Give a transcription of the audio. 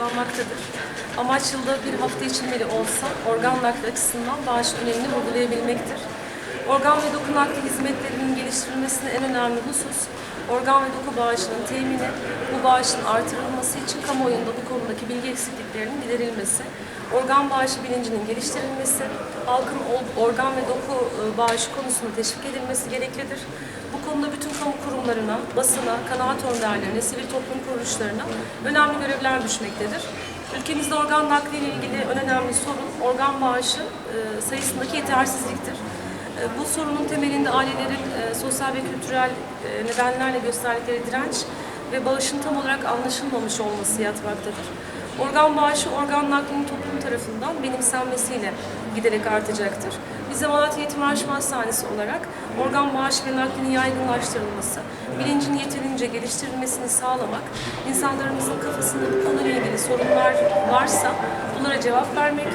kutlanmaktadır. Amaç yılda bir hafta içilmeli olsa organ nakli açısından bağışın önemini vurgulayabilmektir. Organ ve doku nakli hizmetlerinin geliştirilmesine en önemli husus, organ ve doku bağışının temini, bu bağışın artırılması için kamuoyunda bu konudaki bilgi eksikliklerinin giderilmesi, organ bağışı bilincinin geliştirilmesi, halkın organ ve doku e, bağışı konusunda teşvik edilmesi gereklidir. Bu konuda bütün kamu kurumlarına, basına, kanaat önderlerine, sivil toplum kuruluşlarına önemli görevler düşmektedir. Ülkemizde organ nakli ile ilgili en önemli sorun organ bağışı e, sayısındaki yetersizliktir. E, Bu sorunun temelinde ailelerin e, sosyal ve kültürel e, nedenlerle gösterdikleri direnç ve bağışın tam olarak anlaşılmamış olması yatmaktadır. Organ bağışı organ naklinin toplum tarafından benimsenmesiyle giderek artacaktır. Biz de Malatya Yetim Araştırma Hastanesi olarak organ bağışı ve naklinin yaygınlaştırılması, bilincin yeterince geliştirilmesini sağlamak, insanlarımızın kafasında bu konuyla ilgili sorunlar varsa bunlara cevap vermek,